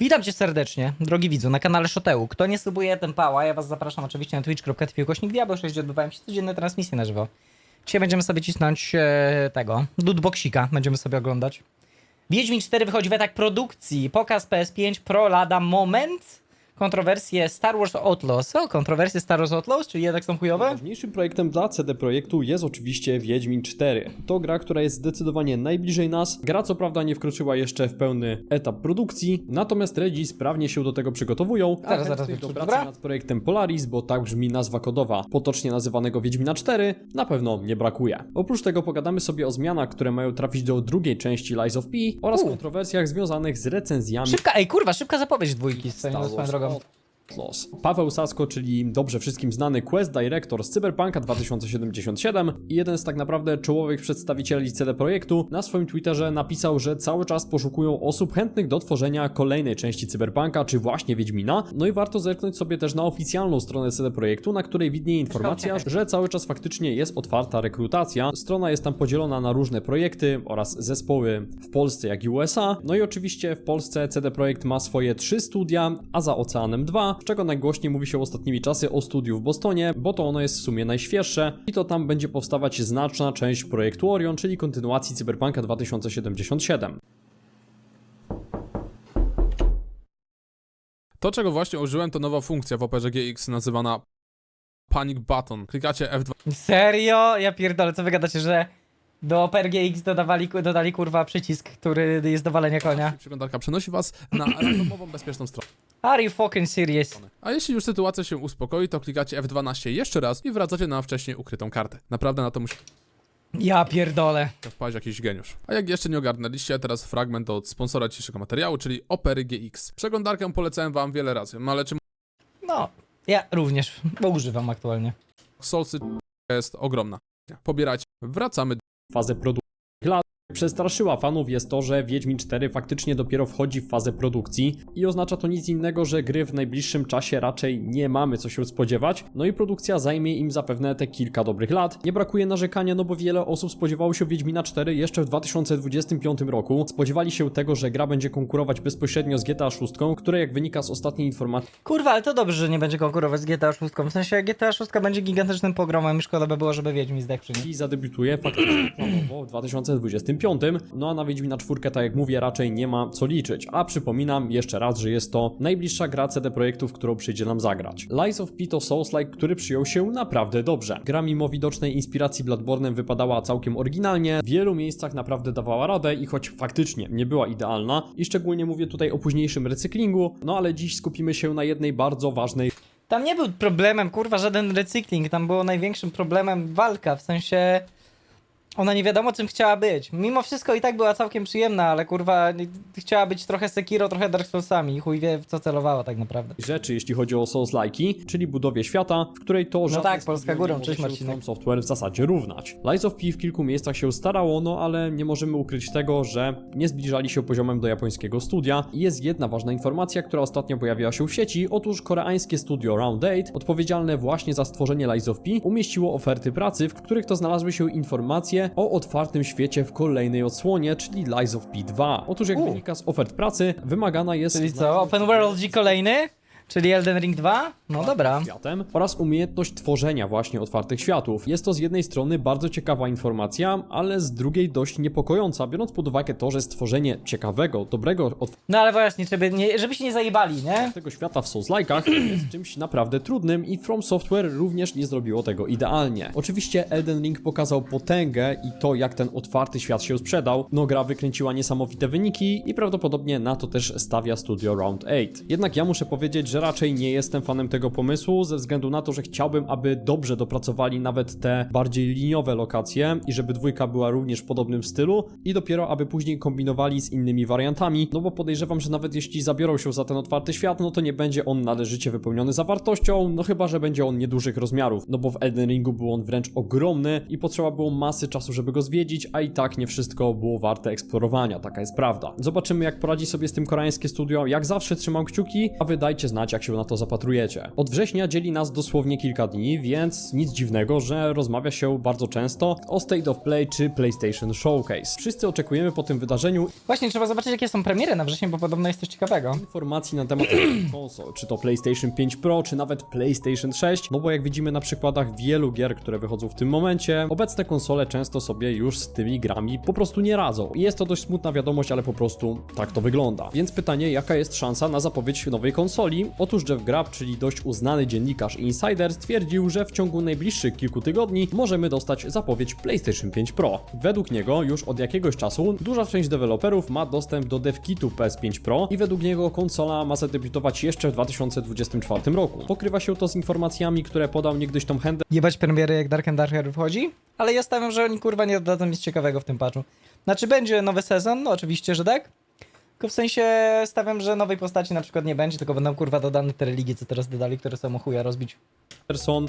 Witam cię serdecznie, drogi widzu, na kanale Szoteu. Kto nie subuje, ten pała. Ja was zapraszam oczywiście na twitch.tv kośnik diabeł 6, gdzie odbywają się codzienne transmisje na żywo. Dzisiaj będziemy sobie cisnąć e, tego, dudboxika, będziemy sobie oglądać. Wiedźmin 4 wychodzi w etap produkcji, pokaz PS5 Pro lada moment. Kontrowersje Star Wars Outlaws. O, kontrowersje Star Wars Outlaws, czyli jednak są chujowe? Najważniejszym projektem dla CD Projektu jest oczywiście Wiedźmin 4. To gra, która jest zdecydowanie najbliżej nas. Gra co prawda nie wkroczyła jeszcze w pełny etap produkcji, natomiast Redzi sprawnie się do tego przygotowują. a Zaraz, zaraz do pracy nad projektem Polaris, bo tak brzmi nazwa kodowa potocznie nazywanego Wiedźmina 4, na pewno nie brakuje. Oprócz tego pogadamy sobie o zmianach, które mają trafić do drugiej części Lies of P oraz U. kontrowersjach związanych z recenzjami Szybka, ej kurwa, szybka zapowiedź dwójki Star swoją, swoją Wars Paweł Sasko, czyli dobrze wszystkim znany Quest Director z Cyberpunka 2077 i jeden z tak naprawdę czołowych przedstawicieli CD Projektu, na swoim Twitterze napisał, że cały czas poszukują osób chętnych do tworzenia kolejnej części Cyberpunka, czy właśnie Wiedźmina. No i warto zerknąć sobie też na oficjalną stronę CD Projektu, na której widnieje informacja, że cały czas faktycznie jest otwarta rekrutacja. Strona jest tam podzielona na różne projekty oraz zespoły w Polsce jak i USA. No i oczywiście w Polsce CD Projekt ma swoje trzy studia, a za oceanem dwa, z czego najgłośniej mówi się ostatnimi czasy o studiu w Bostonie, bo to ono jest w sumie najświeższe i to tam będzie powstawać znaczna część projektu Orion, czyli kontynuacji Cyberpunka 2077. To, czego właśnie użyłem, to nowa funkcja w Operze GX nazywana Panic Button. Klikacie F2 Serio? Ja pierdolę, co wy gadacie, że do Oper GX dodawali, dodali kurwa przycisk, który jest do walenia konia. przeglądarka przenosi was na randomową, bezpieczną stronę. Are you fucking serious? A jeśli już sytuacja się uspokoi, to klikacie F12 jeszcze raz i wracacie na wcześniej ukrytą kartę. Naprawdę na to musi Ja pierdolę. wpaść jakiś geniusz. A jak jeszcze nie ogarnęliście, teraz fragment od sponsora dzisiejszego materiału, czyli Opery GX. Przeglądarkę polecałem wam wiele razy, no ale czy No, ja również, bo używam aktualnie. Soulsy jest ogromna. Pobierać, wracamy do fazę produkcji lat. Przestraszyła fanów jest to, że Wiedźmin 4 faktycznie dopiero wchodzi w fazę produkcji i oznacza to nic innego, że gry w najbliższym czasie raczej nie mamy co się spodziewać, no i produkcja zajmie im zapewne te kilka dobrych lat. Nie brakuje narzekania, no bo wiele osób spodziewało się Wiedźmina 4 jeszcze w 2025 roku. Spodziewali się tego, że gra będzie konkurować bezpośrednio z GTA 6, które jak wynika z ostatniej informacji Kurwa, ale to dobrze, że nie będzie konkurować z GTA 6. W sensie GTA 6 będzie gigantycznym pogromem i szkoda by było, żeby Wiedźmin zdechł i zadebiutuje faktycznie w 2025. No a na Wiedźmina 4, tak jak mówię, raczej nie ma co liczyć. A przypominam jeszcze raz, że jest to najbliższa gra CD Projektu, w którą przyjdzie nam zagrać. Lies of P to Souls-like, który przyjął się naprawdę dobrze. Gra mimo widocznej inspiracji Bloodborne'em wypadała całkiem oryginalnie, w wielu miejscach naprawdę dawała radę i choć faktycznie nie była idealna, i szczególnie mówię tutaj o późniejszym recyklingu, no ale dziś skupimy się na jednej bardzo ważnej Tam nie był problemem, kurwa, żaden recykling. Tam było największym problemem walka, w sensie... Ona nie wiadomo czym chciała być. Mimo wszystko i tak była całkiem przyjemna, ale kurwa nie- chciała być trochę Sekiro, trochę Dark Soulsami i chuj wie w co celowała tak naprawdę. rzeczy, jeśli chodzi o Souls-like'i, czyli budowie świata, w której to żadne tak, Polska studio górą, może cześć się Marcinek. From Software w zasadzie równać. Lies of P w kilku miejscach się starało, no ale nie możemy ukryć tego, że nie zbliżali się poziomem do japońskiego studia. I jest jedna ważna informacja, która ostatnio pojawiła się w sieci. Otóż koreańskie studio Round 8, odpowiedzialne właśnie za stworzenie Lies of P, umieściło oferty pracy, w których to znalazły się informacje o otwartym świecie w kolejnej odsłonie, czyli Lies of P 2. Otóż jak U. wynika z ofert pracy, wymagana jest Czyli co, Open World G kolejny? Czyli Elden Ring 2? No dobra. światem oraz umiejętność tworzenia właśnie otwartych światów. Jest to z jednej strony bardzo ciekawa informacja, ale z drugiej dość niepokojąca, biorąc pod uwagę to, że stworzenie ciekawego, dobrego, No ale właśnie, żeby, nie, żeby się nie zajebali, nie? otwartego świata w Souls-like'ach jest czymś naprawdę trudnym i From Software również nie zrobiło tego idealnie. Oczywiście Elden Ring pokazał potęgę i to, jak ten otwarty świat się sprzedał. No gra wykręciła niesamowite wyniki i prawdopodobnie na to też stawia studio Round 8. Jednak ja muszę powiedzieć, że raczej nie jestem fanem tego pomysłu, ze względu na to, że chciałbym, aby dobrze dopracowali nawet te bardziej liniowe lokacje i żeby dwójka była również w podobnym stylu i dopiero, aby później kombinowali z innymi wariantami, no bo podejrzewam, że nawet jeśli zabiorą się za ten otwarty świat, no to nie będzie on należycie wypełniony zawartością, no chyba, że będzie on niedużych rozmiarów, no bo w Elden Ringu był on wręcz ogromny i potrzeba było masy czasu, żeby go zwiedzić, a i tak nie wszystko było warte eksplorowania, taka jest prawda. Zobaczymy, jak poradzi sobie z tym koreańskie studio, jak zawsze trzymam kciuki, a wy dajcie znać, jak się na to zapatrujecie. Od września dzieli nas dosłownie kilka dni, więc nic dziwnego, że rozmawia się bardzo często o State of Play czy PlayStation Showcase. Wszyscy oczekujemy po tym wydarzeniu Właśnie, trzeba zobaczyć, jakie są premiery na wrzesień, bo podobno jest coś ciekawego. informacji na temat konsol, czy to PlayStation 5 Pro, czy nawet PlayStation 6, no bo jak widzimy na przykładach wielu gier, które wychodzą w tym momencie, obecne konsole często sobie już z tymi grami po prostu nie radzą. I jest to dość smutna wiadomość, ale po prostu tak to wygląda. Więc pytanie, jaka jest szansa na zapowiedź nowej konsoli? Otóż Jeff Grubb, czyli dość uznany dziennikarz insider, stwierdził, że w ciągu najbliższych kilku tygodni możemy dostać zapowiedź PlayStation 5 Pro. Według niego już od jakiegoś czasu duża część deweloperów ma dostęp do devkitu PS5 Pro i według niego konsola ma zadebiutować jeszcze w 2024 roku. Pokrywa się to z informacjami, które podał niegdyś Tom Henderson, Jebać premiery jak Dark and Darker wchodzi, ale ja stawiam, że oni kurwa nie dodadzą nic ciekawego w tym patchu. Znaczy będzie nowy sezon, no oczywiście, że tak. Tylko w sensie stawiam, że nowej postaci na przykład nie będzie, tylko będą kurwa dodane te religie, co teraz dodali, które są chuja rozbić.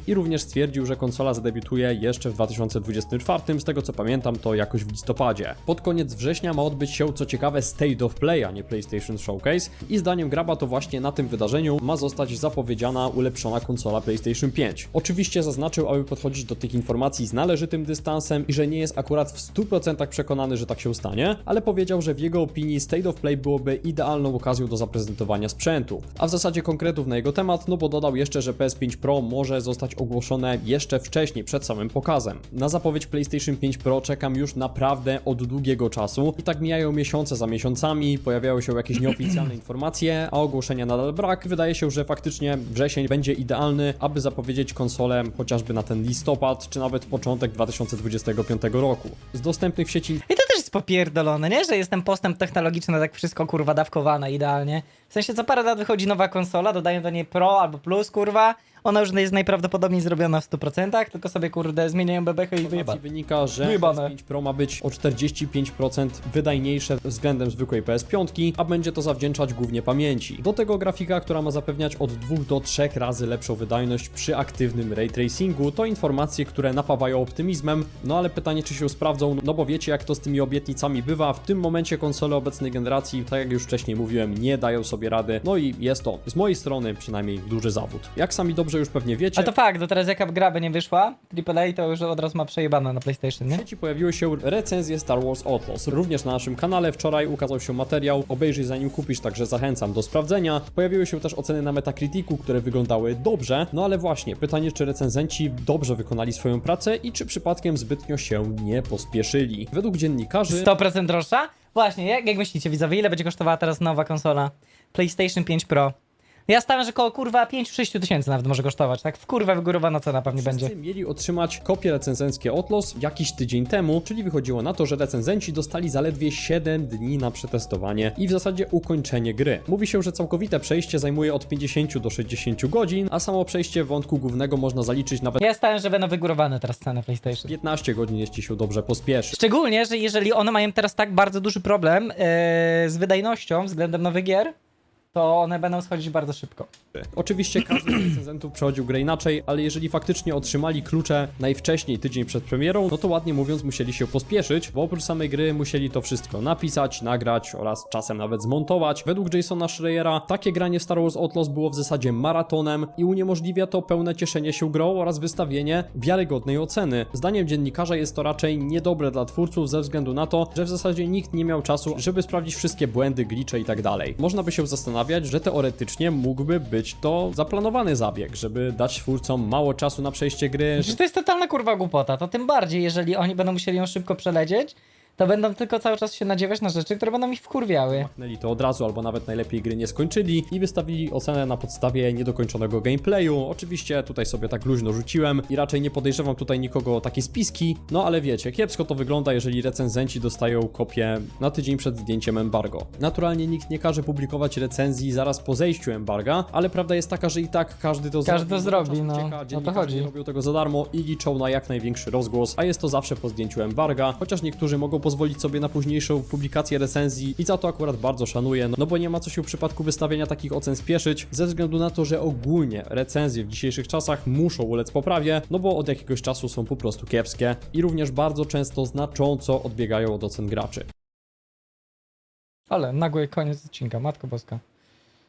I również stwierdził, że konsola zadebiutuje jeszcze w 2024, z tego co pamiętam to jakoś w listopadzie. Pod koniec września ma odbyć się co ciekawe State of Play, a nie PlayStation Showcase i zdaniem Graba to właśnie na tym wydarzeniu ma zostać zapowiedziana ulepszona konsola PlayStation 5. Oczywiście zaznaczył, aby podchodzić do tych informacji z należytym dystansem i że nie jest akurat w 100% przekonany, że tak się stanie, ale powiedział, że w jego opinii State of Play byłoby idealną okazją do zaprezentowania sprzętu. A w zasadzie konkretów na jego temat, no bo dodał jeszcze, że PS5 Pro może zostać ogłoszone jeszcze wcześniej, przed samym pokazem. Na zapowiedź PlayStation 5 Pro czekam już naprawdę od długiego czasu i tak mijają miesiące za miesiącami, pojawiają się jakieś nieoficjalne informacje, a ogłoszenia nadal brak. Wydaje się, że faktycznie wrzesień będzie idealny, aby zapowiedzieć konsolę chociażby na ten listopad, czy nawet początek 2025 roku. Z dostępnych w sieci I to też jest popierdolone, nie? Że jest ten postęp technologiczny, tak wszystko kurwa dawkowane idealnie. W sensie co parę lat wychodzi nowa konsola, dodają do niej Pro albo Plus, kurwa. Ona już jest najprawdopodobniej zrobiona w 100%, tylko sobie kurde zmieniają bebechy i wyjeba. informacji wynika, że Wyjebane. PS5 Pro ma być o 45% wydajniejsze względem zwykłej PS5, a będzie to zawdzięczać głównie pamięci. Do tego grafika, która ma zapewniać od 2 do 3 razy lepszą wydajność przy aktywnym ray tracingu, to informacje, które napawają optymizmem, no ale pytanie czy się sprawdzą, no bo wiecie jak to z tymi obietnicami bywa, w tym momencie konsole obecnej generacji, tak jak już wcześniej mówiłem, nie dają sobie rady, no i jest to z mojej strony przynajmniej duży zawód. Jak sami dobrze już pewnie wiecie, Ale to fakt, do teraz jaka gra by nie wyszła, AAA to już od razu ma przejebane na PlayStation, W nie? sieci pojawiły się recenzje Star Wars Outlaws. Również na naszym kanale wczoraj ukazał się materiał, obejrzyj zanim kupisz, także zachęcam do sprawdzenia. Pojawiły się też oceny na Metacriticu, które wyglądały dobrze, no ale właśnie, pytanie czy recenzenci dobrze wykonali swoją pracę i czy przypadkiem zbytnio się nie pospieszyli. Według dziennikarzy 100% droższa? Właśnie, jak, jak myślicie widzowie, ile będzie kosztowała teraz nowa konsola PlayStation 5 Pro? Ja stawiam, że koło kurwa 5-6 tysięcy nawet może kosztować, tak? W kurwa wygórowana cena pewnie będzie. Wszyscy mieli otrzymać kopie recenzenckie Outlaws jakiś tydzień temu, czyli wychodziło na to, że recenzenci dostali zaledwie 7 dni na przetestowanie i w zasadzie ukończenie gry. Mówi się, że całkowite przejście zajmuje od 50 do 60 godzin, a samo przejście wątku głównego można zaliczyć nawet Ja stawiam, że będą wygórowane teraz ceny PlayStation. 15 godzin, jeśli się dobrze pospieszy. Szczególnie, że jeżeli one mają teraz tak bardzo duży problem e, z wydajnością względem nowych gier, to one będą schodzić bardzo szybko. Oczywiście każdy z recenzentów przechodził grę inaczej, ale jeżeli faktycznie otrzymali klucze najwcześniej tydzień przed premierą, no to ładnie mówiąc musieli się pospieszyć, bo oprócz samej gry musieli to wszystko napisać, nagrać oraz czasem nawet zmontować. Według Jasona Schreiera takie granie w Star Wars Outlaws było w zasadzie maratonem i uniemożliwia to pełne cieszenie się grą oraz wystawienie wiarygodnej oceny. Zdaniem dziennikarza jest to raczej niedobre dla twórców ze względu na to, że w zasadzie nikt nie miał czasu, żeby sprawdzić wszystkie błędy, glicze i tak. Można by się zastanawiać, że teoretycznie mógłby być to zaplanowany zabieg, żeby dać twórcom mało czasu na przejście gry, Przecież to jest totalna kurwa głupota, to tym bardziej, jeżeli oni będą musieli ją szybko przelecieć, to będą tylko cały czas się nadziewać na rzeczy, które będą ich wkurwiały. Machnęli to od razu, albo nawet najlepiej gry nie skończyli i wystawili ocenę na podstawie niedokończonego gameplayu. Oczywiście tutaj sobie tak luźno rzuciłem i raczej nie podejrzewam tutaj nikogo o takie spiski, no ale wiecie, kiepsko to wygląda, jeżeli recenzenci dostają kopię na tydzień przed zdjęciem embargo. Naturalnie nikt nie każe publikować recenzji zaraz po zejściu embarga, ale prawda jest taka, że i tak każdy to Każdy to zrobi. Czas no. ucieka, O to dziennikarze chodzi. nie robią tego za darmo i liczą na jak największy rozgłos, a jest to zawsze po zdjęciu embarga, chociaż niektórzy mogą pozwolić sobie na późniejszą publikację recenzji i za to akurat bardzo szanuję, no bo nie ma co się w przypadku wystawienia takich ocen spieszyć, ze względu na to, że ogólnie recenzje w dzisiejszych czasach muszą ulec poprawie, no bo od jakiegoś czasu są po prostu kiepskie i również bardzo często znacząco odbiegają od ocen graczy. Ale nagły koniec odcinka, matko boska.